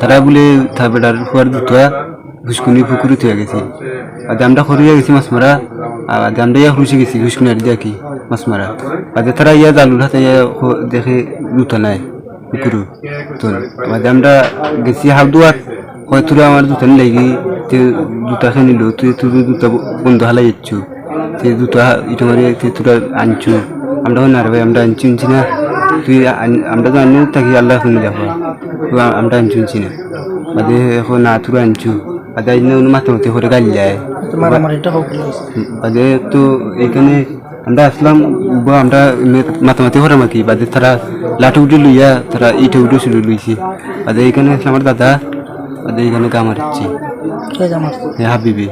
তারা বলে তার বেটার ফুয়ার দুটা ঘুসকুনি পুকুরে থুয়ে গেছে। আর দামটা খরিয়া গেছি মাছ মারা। আর দামটা ইয়া খুশি গেছি ঘুসকুনি আর দিয়া কি মাছ মারা। আর তারা ইয়া জালুর হাতে ইয়া দেখে দুটা নাই পুকুরু তো দামটা গেছি হাফ দুয়ার হয়তো আমার দুটা লাগি তে দুটা খেয়ে নিল তুই তুই দুটা বন্ধ হালাই যাচ্ছু। তে দুটা ইটা মারি তে তোরা আনছু। আমরা না রে ভাই আমরা আনছি আনছি না। তুই আমরা তো আনি থাকি আল্লাহ শুনে দেখো আমরা আনছি আনছি না। বাদে এখন না তুই আনছু। বাদে আইন মাথা মতে করে গাল যায় বাদে তো এখানে আমরা আসলাম বা আমরা মাতামাতি হরাম আর কি বাদে তারা লাঠি উঠে লইয়া তারা ইটে উঠে শুরু লইছি। বাদে এখানে আসলে আমার দাদা। বাদে এখানে কামার হচ্ছে হাবিবি।